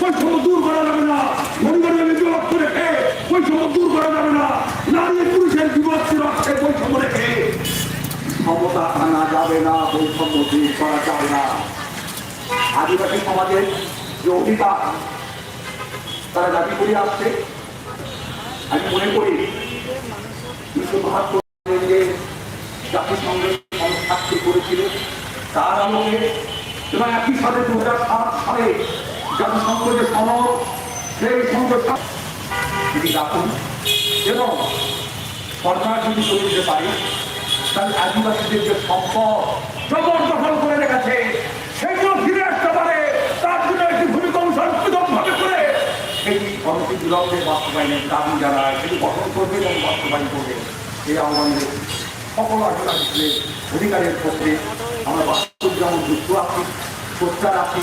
বৈষম্য দূর করা যাবে না। গরিব গরিব বিভক্ত রেখে বৈষম্য দূর করা যাবে না। নারী পুরুষের বিভক্তি রক্ষে বৈষম্য রেখে। ক্ষমতা আনা যাবে না, বৈষম্য দূর করা যাবে না। আদিবাসী সমাজের যে অধিকার, তারা দাবি করে আসছে। আমি মনে করি উনিশশো বাহাত্তর যে জাতিসংঘের সংস্থাটি করেছিল, তার আলোকে এবং একই সালে দু হাজার সালে জাতিসংঘ যে সনদ সেই সংস্থা যদি রাখুন এবং সরকার যদি চলে যেতে পারে তাহলে আদিবাসীদের যে সম্পদ জবরদখল করে রেখেছে সেগুলো ফিরে আসতে পারে তার জন্য একটি ভূমি কমিশন পৃথকভাবে করে সেই অনতি বিলম্বে বাস্তবায়নের দাবি যারা সেটি গঠন করবে এবং বাস্তবায়ন করবে এই আহ্বানের সকল আদিবাসীদের অধিকারের ক্ষেত্রে আমরা বাস্তব যেমন যুক্ত আছি, সোচ্চার আছি।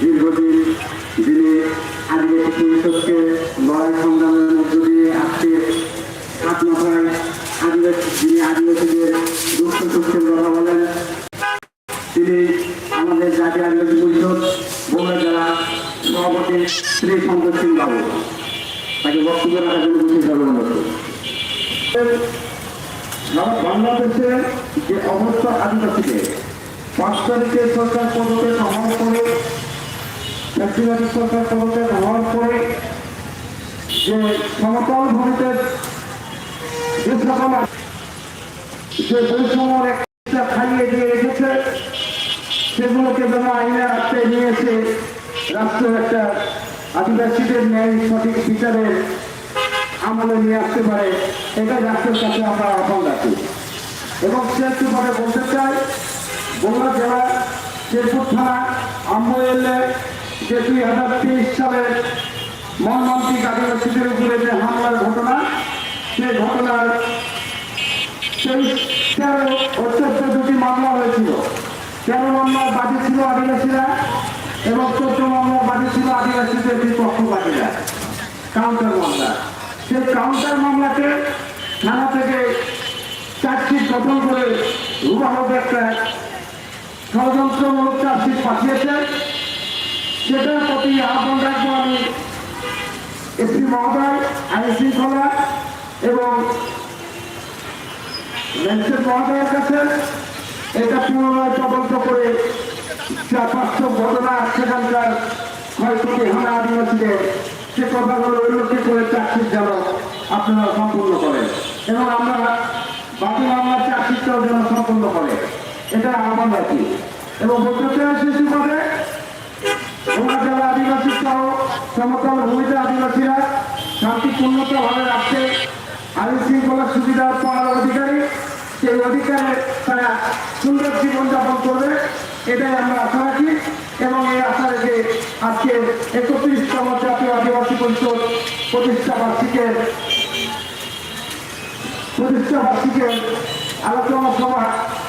দীর্ঘদিন যিনি আদিবাসী পরিষদকে লড়াই সংগ্রামের মধ্য দিয়ে আজকে আত্মসায় আদিবাসী যিনি আদিবাসীদের দুঃখ সুখের কথা বলেন, তিনি আমাদের জাতীয় আদিবাসী পরিষদ বগুড়া জেলা সভাপতি শ্রী শঙ্কর সিং বাবু তাকে বক্তব্য রাখার জন্য বিশেষ অনুরোধ। বাংলাদেশে যে অবস্থা আদিবাসীদের পাঁচ তারিখে সরকার পদক্ষেপ হওয়ার পরে ফ্যাক্টরি সরকার পদক্ষেপ হওয়ার পরে যে সমতল ভূমিতে যে সকল যে বৈষম্যর একটা খাইয়ে দিয়ে রেখেছে, সেগুলোকে যেন আইনে রাখতে নিয়ে এসে রাষ্ট্র একটা আদিবাসীদের ন্যায় সঠিক বিচারের আমলে নিয়ে আসতে পারে, এটা রাষ্ট্রের কাছে আমরা আহ্বান রাখি। এবং সে ভাবে বলতে চাই বগুড়া জেলা শেরপুর থানা আম্বয়েলে যে দুই হাজার তেইশ সালের মর্মান্তিক আদিবাসীদের উপরে যে হামলার ঘটনা, সেই ঘটনার সেই তেরো ও চোদ্দ দুটি মামলা হয়েছিল। তেরো মামলার বাদী ছিল আদিবাসীরা এবং চোদ্দ মামলার বাদী ছিল আদিবাসীদের বিপক্ষবাদীরা কাউন্টার মামলা। সেই কাউন্টার মামলাকে থানা থেকে চার্জশিট গঠন করে রূপাহক একটা ষড়যন্ত্রমূলক চার্জশিট পাঠিয়েছে। সেটার প্রতি আহ্বান রাখব আমি এসপি মহোদয়, আইন শৃঙ্খলা এবং মহোদয়ের কাছে এটা পুনরায় তদন্ত করে যা বাস্তব ঘটনা, সেখানকার ক্ষয়ক্ষতি হানা আদিবাসীদের সে কথাগুলো উল্লেখ করে চাকরির যেন আপনারা সম্পূর্ণ করেন এবং আমরা বাকি মামলার চাকরিটাও যেন সম্পূর্ণ করে এটা আহ্বান রাখি এবং চাই শিশু পদে ভোলা জেলা আদিবাসী সহ সমতল ভূমিতে আদিবাসীরা শান্তিপূর্ণতাভাবে রাখতে আইন শৃঙ্খলা সুবিধা পাওয়ার অধিকারী সেই অধিকারে তারা সুন্দর জীবনযাপন করবে, এটাই আমরা আশা রাখি। এবং এই আশা রেখে আজকে একত্রিশতম জাতীয় আদিবাসী পরিষদ প্রতিষ্ঠা বার্ষিকের প্রতিষ্ঠা বার্ষিকের আলোচনা সভা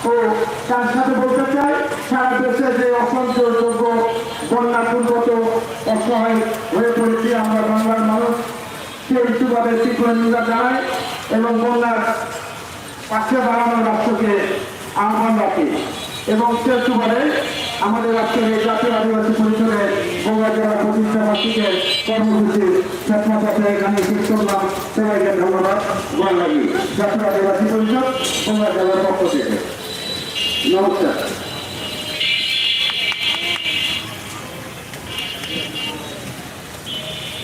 ও তার সাথে বলতে চাই, সারা দেশে যে অসংখ্য যোগ্য বন্যা দুর্গত অসহায় হয়ে পড়েছে, আমরা বাংলার মানুষ সেই সুবাদে তীব্র নিন্দা জানাই এবং বন্যার পাশে দাঁড়ানো রাষ্ট্রকে আহ্বান রাখি। এবং সে সুবাদে আমাদের আজকের এই জাতীয় আদিবাসী পরিষদের বঙ্গা জেলা প্রতিষ্ঠা বার্ষিকের কর্মসূচি স্বপ্নপথে এখানে শেষ করলাম। সবাইকে ধন্যবাদ। গোয়াল লাগি জাতীয় আদিবাসী পরিষদ বঙ্গা জেলার পক্ষ থেকে। の